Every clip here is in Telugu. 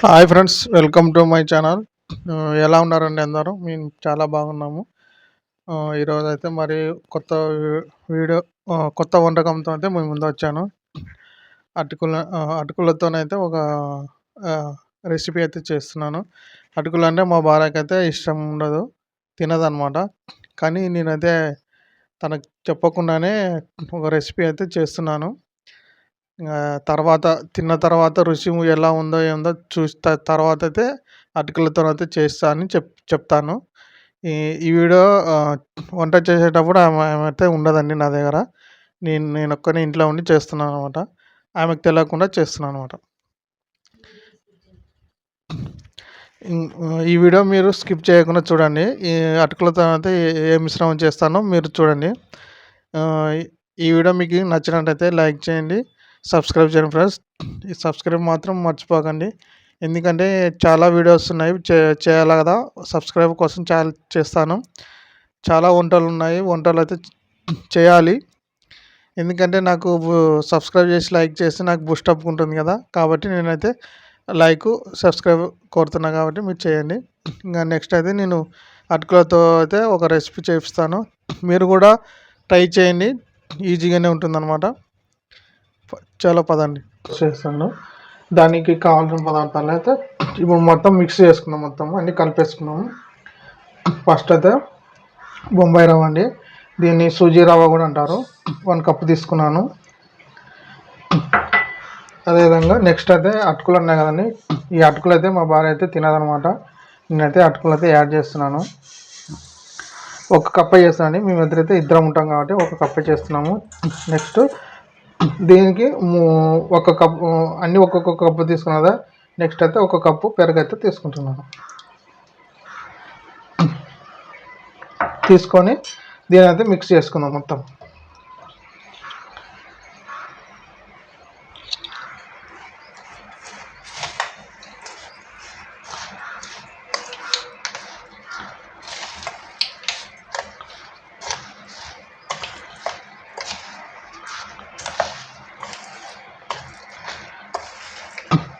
Hi friends welcome to my channel. ఎలా ఉన్నారండి అందరూ? మేము చాలా బాగున్నాము. ఈరోజు అయితే మరి కొత్త వీడియో కొత్త వంటకంతో అయితే మేము ముందు వచ్చాను అటుకుల అటుకులతోనైతే ఒక రెసిపీ అయితే చేస్తున్నాను. అటుకులు అంటే మా భార్యకి అయితే ఇష్టం ఉండదు తినదనమాట. కానీ నేనైతే తనకు చెప్పకుండానే ఒక రెసిపీ అయితే చేస్తున్నాను. తర్వాత తిన్న తర్వాత రుచి ఎలా ఉందో ఏందో చూస్తా తర్వాత అయితే అటుకులతో అయితే చేస్తా అని చెప్ చెప్తాను. ఈ ఈ వీడియో వంట చేసేటప్పుడు ఆమె ఆమె అయితే ఉండదండి నా దగ్గర. నేను నేను ఒక్కనే ఇంట్లో ఉండి చేస్తున్నాను అనమాట ఆమెకు తెలియకుండా చేస్తున్నాను అనమాట ఈ వీడియో మీరు స్కిప్ చేయకుండా చూడండి. ఈ అటుకులతో అయితే ఏ మిశ్రమం చేస్తానో మీరు చూడండి. ఈ వీడియో మీకు నచ్చినట్టయితే లైక్ చేయండి. సబ్స్క్రైబ్ చేయండి ఫ్రెండ్స్. ఈ సబ్స్క్రైబ్ మాత్రం మర్చిపోకండి. ఎందుకంటే చాలా వీడియోస్ ఉన్నాయి. చే చేయాలి కదా? సబ్స్క్రైబ్ కోసం చాలా చేస్తాను. చాలా వంటలు ఉన్నాయి. వంటలు అయితే చేయాలి. ఎందుకంటే నాకు సబ్స్క్రైబ్ చేసి లైక్ చేస్తే నాకు బూస్ట్ అప్ ఉంటుంది కదా. కాబట్టి నేనైతే లైక్ సబ్స్క్రైబ్ కోరుతున్నా కాబట్టి మీరు చేయండి. ఇంకా నెక్స్ట్ అయితే నేను అటుకులతో అయితే ఒక రెసిపీ చేపిస్తాను. మీరు కూడా ట్రై చేయండి. ఈజీగానే ఉంటుందన్నమాట. చాలా పదండి. చేస్తాను. దానికి కావాల్సిన పదార్థాలు అయితే ఇప్పుడు మొత్తం మిక్స్ చేసుకున్నాం మొత్తం అన్నీ కలిపేసుకున్నాము. ఫస్ట్ అయితే బొంబాయి రవ్వ అండి. దీన్ని సూజీ రవ్వ కూడా అంటారు. వన్ కప్ తీసుకున్నాను. అదేవిధంగా నెక్స్ట్ అయితే అటుకులు ఉన్నాయి కదండి. ఈ అటుకులు అయితే మా భార్య అయితే తినదనమాట. నేనైతే అటుకులు అయితే యాడ్ చేస్తున్నాను. ఒక కప్ప చేస్తానండి. మేము ఇద్దరైతే ఇద్దరం ఉంటాం కాబట్టి ఒక కప్ప చేస్తున్నాము. నెక్స్ట్ దీనికి ఒక కప్పు అన్నీ ఒక్కొక్క కప్పు తీసుకున్నదా నెక్స్ట్ అయితే ఒక కప్పు పెరుగు అయితే తీసుకుంటున్నాను. తీసుకొని దీని అయితే మిక్స్ చేసుకుందాం మొత్తం.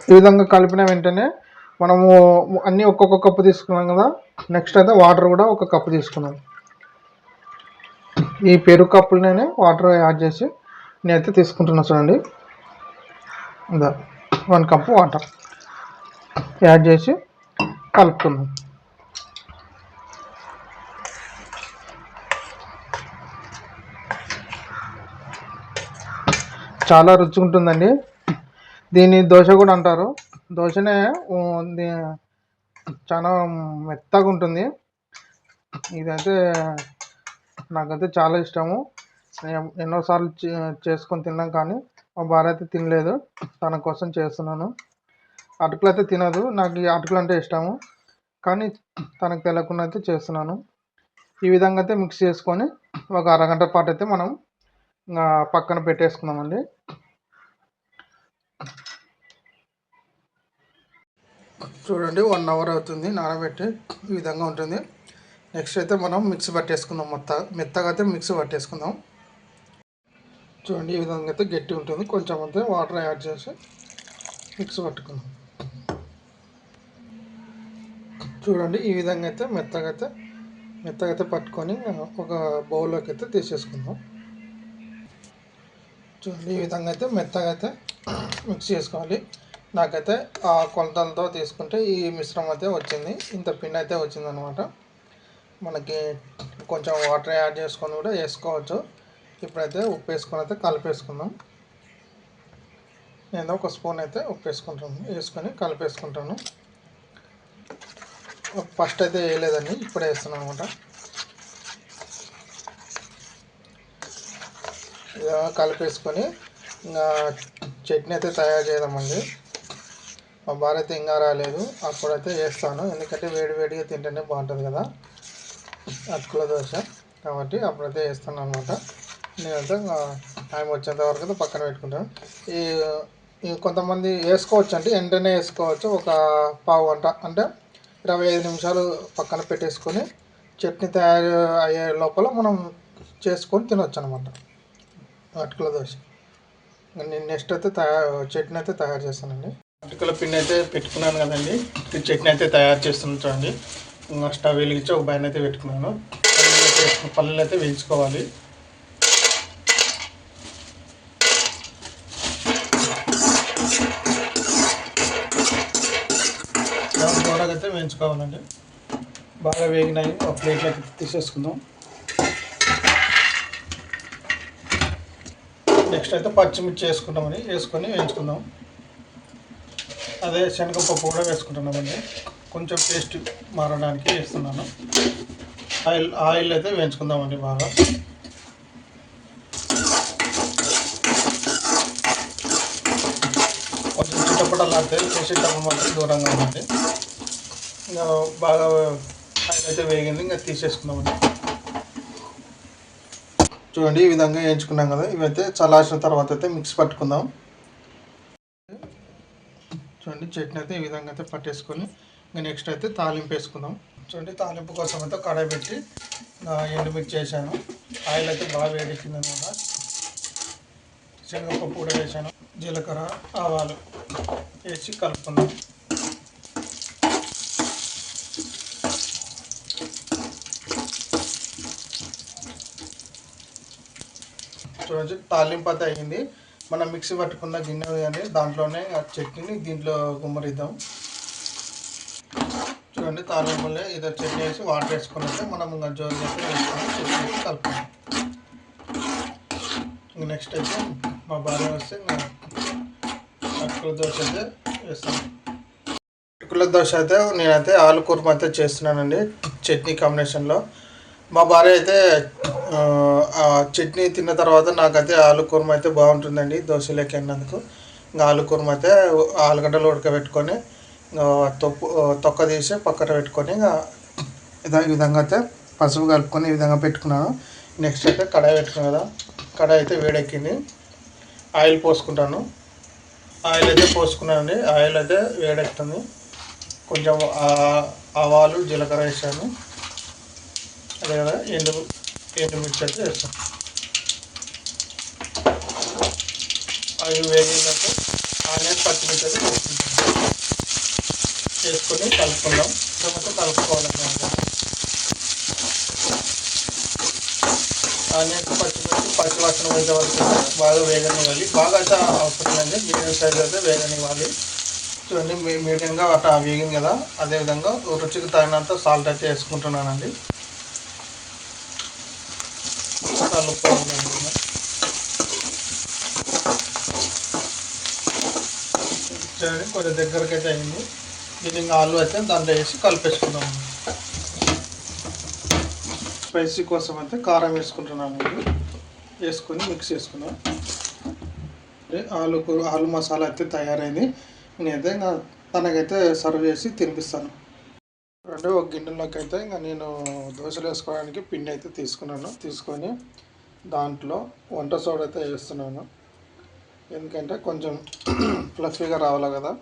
ఈ విధంగా కలిపిన వెంటనే మనము అన్నీ ఒక్కొక్క కప్పు తీసుకున్నాం కదా. నెక్స్ట్ అయితే వాటర్ కూడా ఒక కప్పు తీసుకున్నాం. ఈ పెరుగు కప్పులనే వాటర్ యాడ్ చేసి నేనైతే తీసుకుంటున్నా చూడండి. ఇదా వన్ కప్పు వాటర్ యాడ్ చేసి కలుపుతున్నాం చాలా రుచిగా ఉంటుందండి. దీన్ని దోశ కూడా అంటారు. దోశనే చాలా మెత్తగా ఉంటుంది. ఇదైతే నాకైతే చాలా ఇష్టము. ఎన్నోసార్లు చేసుకొని తిన్నాం కానీ మా భార్య అయితే తినలేదు. తన కోసం చేస్తున్నాను. అటుకులు అయితే తినదు. నాకు ఈ అటుకులు అంటే ఇష్టము. కానీ తనకు తెలియకుండా అయితే చేస్తున్నాను. ఈ విధంగా అయితే మిక్స్ చేసుకొని ఒక అరగంట పాటు అయితే మనం పక్కన పెట్టేసుకుందామండి. చూడండి వన్ అవర్ అవుతుంది నానబెట్టి ఈ విధంగా ఉంటుంది. నెక్స్ట్ అయితే మనం మిక్సీ పట్టేసుకుందాం మొత్త మెత్తగా అయితే మిక్సీ పట్టేసుకుందాం. చూడండి ఈ విధంగా అయితే గట్టి ఉంటుంది. కొంచెం అంతే వాటర్ యాడ్ చేసి మిక్సీ పట్టుకుందాం. చూడండి ఈ విధంగా అయితే మెత్తగా అయితే మెత్తగా అయితే పట్టుకొని ఒక బౌల్లోకి అయితే తీసేసుకుందాం. చూడండి ఈ విధంగా అయితే మెత్తగా అయితే మిక్స్ చేసుకోవాలి. నాకైతే ఆ కొలతలతో తీసుకుంటే ఈ మిశ్రమం అయితే వచ్చింది. ఇంత పిండి అయితే వచ్చిందనమాట మనకి కొంచెం వాటర్ యాడ్ చేసుకొని కూడా వేసుకోవచ్చు. ఇప్పుడైతే ఉప్పు వేసుకొని అయితే కలిపేసుకుందాం. నేను ఒక స్పూన్ అయితే ఉప్పు వేసుకుంటాను. వేసుకొని కలిపేసుకుంటాను. ఫస్ట్ అయితే వేయలేదండి ఇప్పుడే వేస్తున్నాను అనమాట కలిపేసుకొని ఇంకా చట్నీ అయితే తయారు చేద్దామండి. మా భార్య అయితే ఇంకా రాలేదు. అప్పుడైతే వేస్తాను ఎందుకంటే వేడి వేడిగా తింటేనే బాగుంటుంది కదా. అటుకుల దోశ కాబట్టి అప్పుడైతే వేస్తాను అనమాట నేనంతా టైం వచ్చేంత వరకు అయితే పక్కన పెట్టుకుంటాను. ఈ కొంతమంది వేసుకోవచ్చు అంటే వెంటనే వేసుకోవచ్చు. ఒక పావు గంట అంటే ఇరవై ఐదు నిమిషాలు పక్కన పెట్టేసుకొని చట్నీ తయారు అయ్యే లోపల మనం చేసుకొని తినొచ్చు అనమాట అటుకుల దోశ. నేను నెక్స్ట్ అయితే తయారు చట్నీ అయితే తయారు చేస్తానండి. అటుకుల పిండి అయితే పెట్టుకున్నాను కదండి. చట్నీ అయితే తయారు చేస్తున్నాను చూడండి. ఇంకా స్టవ్ వెలిగించి ఒక బ్యాన్ అయితే పెట్టుకున్నాను. పల్లీలు అయితే అయితే వేయించుకోవాలి దూరగా అయితే వేయించుకోవాలండి. బాగా వేగినాయి. ఒక ప్లేట్లోకి తీసేసుకుందాం. నెక్స్ట్ అయితే పచ్చిమిర్చి వేసుకుంటామని వేసుకొని వేయించుకుందాం. అదే శనగపప్పు కూడా వేసుకుంటున్నామండి. కొంచెం టేస్ట్ మారడానికి వేస్తున్నాను. ఆయిల్ ఆయిల్ అయితే వేయించుకుందామండి బాగా. కొంచెం చిట్టపటలాడితే చేసేటప్పుడు మాత్రం దూరంగా ఉందండి ఇంకా బాగా ఆయిల్ అయితే వేగింది ఇంకా తీసేసుకుందామండి. చూడండి ఈ విధంగా వేయించుకున్నాం కదా. ఇవైతే చల్లార్చిన తర్వాత అయితే మిక్స్ పట్టుకుందాం. చూడండి చట్నీ అయితే ఈ విధంగా అయితే పట్టేసుకొని ఇంకా నెక్స్ట్ అయితే తాలింపు వేసుకుందాం. చూడండి తాలింపు కోసం అయితే కడాయి పెట్టి ఎండుమిర్చి వేసాను. ఆయిల్ అయితే బాగా వేడెక్కింది అనమాట శనగపప్పు కూడా వేసాను. జీలకర్ర ఆవాలు వేసి కలుపుకుందాం. చూడండి తాలింపు అయితే అయ్యింది. మనం మిక్సీ పట్టుకున్న గిన్నె కానీ దాంట్లోనే ఆ చట్నీని దీంట్లో గుమ్మరిద్దాం. చూడండి తాలింపులే ఇదో చట్నీ వేసి వాటర్ వేసుకున్నట్టే మనం ఇంకా జోరు చేసి వేసుకొని చట్నీ వేసి కలుపుకుందాం. నెక్స్ట్ అయితే మా భార్య వస్తే ఇంకా అటుకుల దోశ అయితే వేస్తాం. అటుకుల దోశ అయితే నేనైతే ఆలు కూర్మ అయితే చేస్తున్నానండి చట్నీ కాంబినేషన్లో మా భార్య అయితే ఆ, చట్నీ తిన్న తర్వాత నాకైతే ఆలు కుర్మా అయితే బాగుంటుందండి. దోశలోకి అన్నందుకు. ఇంకా ఆలు కుర్మా అయితే ఆలుగడ్డలు ఉడకబెట్టుకొని తొప్పు తొక్కు తొక్క తీసి పక్కన పెట్టుకొని ఇంకా ఈ విధంగా అయితే పసుపు కలుపుకొని ఈ విధంగా పెట్టుకున్నాను. నెక్స్ట్ అయితే కడాయి పెట్టుకున్నాను కదా. కడాయి అయితే వేడెక్కింది. ఆయిల్ పోసుకుంటాను. ఆయిల్ అయితే పోసుకున్నానండి. ఆయిల్ అయితే వేడెక్కుతుంది. కొంచెం ఆవాలు జీలకర్ర వేసాను. అదే కదా ఎండు ఎండుమిర్చి అయితే వేస్తాం అవి వేగినాక ఆనియన్ పచ్చిమిర్చి అయితే వేసుకుంటాం. వేసుకొని కలుపుకుందాం. తర్వాత కలుపుకోవాలి ఆనియన్ పచ్చిమిర్చి పచ్చి వాసన వచ్చే వరకు బాగా వేగనివ్వాలి. బాగా అయితే అవసరం లేదు. మీడియం సైజ్ అయితే వేగనివ్వాలి. చూడండి మీ- మీడియంగా అట్లా వేగింది కదా. అదేవిధంగా రుచికి తగినంత సాల్ట్ అయితే వేసుకుంటున్నానండి. కలుపుకోవాలి చూడండి కొంచెం దగ్గరకి అయితే అయింది. దీన్ని ఇంకా ఆలు అయితే దాంట్లో వేసి కలిపేసుకుందాం. స్పైసీ కోసం అయితే కారం వేసుకుంటున్నాము వేసుకొని మిక్స్ చేసుకున్నాం ఆలు ఆలు మసాలా అయితే తయారైంది. నేనైతే ఇంకా తనకైతే సర్వ్ చేసి తినిపిస్తాను. అంటే ఒక గిన్నెలోకి అయితే ఇంకా నేను దోశలు వేసుకోవడానికి పిండి అయితే తీసుకున్నాను. తీసుకొని దాంట్లో వంట సోడా అయితే వేస్తున్నాను. ఎందుకంటే కొంచెం ఫ్లఫీగా రావాలి కదా?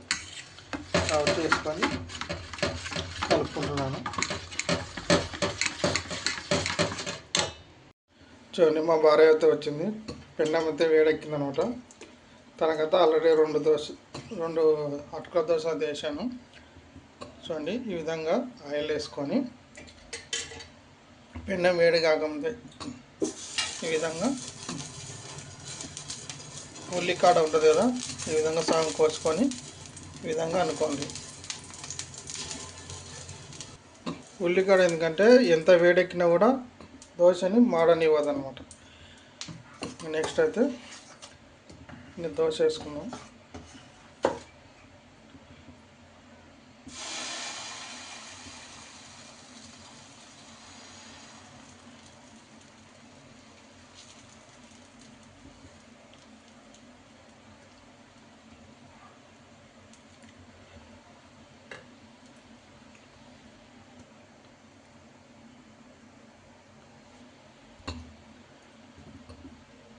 కాబట్టి వేసుకొని కలుపుకుంటున్నాను. చూడండి మా భార్య అయితే వచ్చింది. పెండం అయితే వేడెక్కింది అనమాట తనకైతే ఆల్రెడీ రెండు దోశ రెండు అటుకుల దోశ అయితే వేసాను. చూడండి ఈ విధంగా ఆయిల్ వేసుకొని పెండం వేడి కాకముందే ఈ విధంగా ఉల్లికాడ ఉంటుంది కదా ఈ విధంగా సగం కోసుకొని ఈ విధంగా అనుకోండి. ఉల్లికాడ ఎందుకంటే ఎంత వేడెక్కినా కూడా దోశని మాడనివ్వదు అనమాట నెక్స్ట్ అయితే నేను దోశ వేసుకున్నాను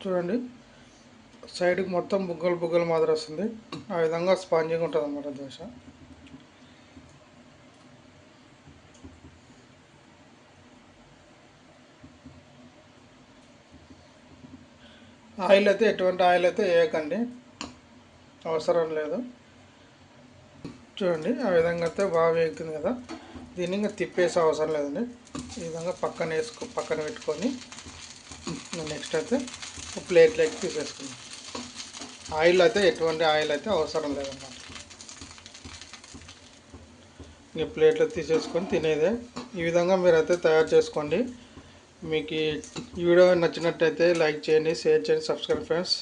చూడండి. సైడ్కి మొత్తం బుగ్గలు బుగ్గలు మాదిరి వస్తుంది. ఆ విధంగా స్పాంజింగ్ ఉంటుంది అన్నమాట దోశ ఆయిల్ అయితే ఎటువంటి ఆయిల్ అయితే వేయకండి. అవసరం లేదు. చూడండి ఆ విధంగా అయితే బాగా వేగుతుంది కదా. దీన్ని ఇంకా తిప్పేసే అవసరం లేదండి. ఈ విధంగా పక్కన వేసుకో పక్కన పెట్టుకొని నెక్స్ట్ అయితే ప్లేట్లోకి తీసేసుకున్నాం ఆయిల్ అయితే ఎటువంటి ఆయిల్ అయితే అవసరం లేదన్నమాట. ఇంక ప్లేట్లో తీసేసుకొని తినేదే. ఈ విధంగా మీరైతే తయారు చేసుకోండి. మీకు ఈ వీడియో నచ్చినట్టయితే లైక్ చేయండి షేర్ చేయండి సబ్స్క్రైబ్ ఫ్రెండ్స్